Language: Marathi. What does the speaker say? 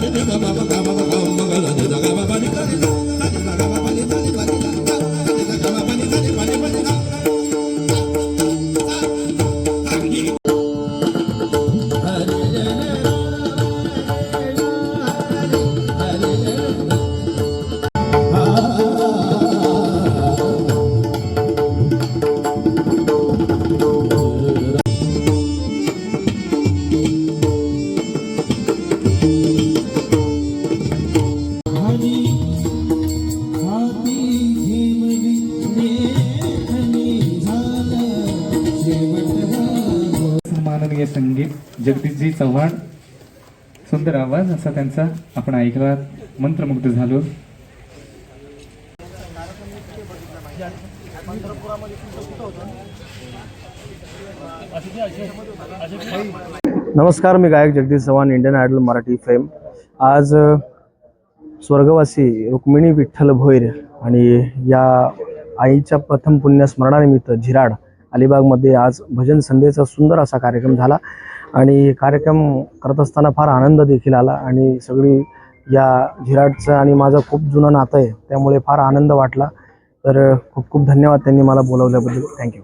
ba ba ba ba ba माननीय संगीत जगदीशजी चव्हाण. सुंदर आवाज असा त्यांचा आपण ऐकला मंत्रमुग्ध झालो. नमस्कार मी गायक Jagdish Chavan Indian Idol Marathi fame आज स्वर्गवासी रुक्मिणी विठ्ठल भोईर आणि या आईच्या प्रथम पुण्यस्मरणानिमित्त झिराड अलिबागमध्ये आज भजन संध्येचा सुंदर असा कार्यक्रम झाला. आणि कार्यक्रम करत असताना फार आनंद देखील आला आणि सगळी या झिराटचं आणि माझं खूप जुनं नातं आहे त्यामुळे फार आनंद वाटला. तर खूप खूप धन्यवाद त्यांनी मला बोलवल्याबद्दल. थँक्यू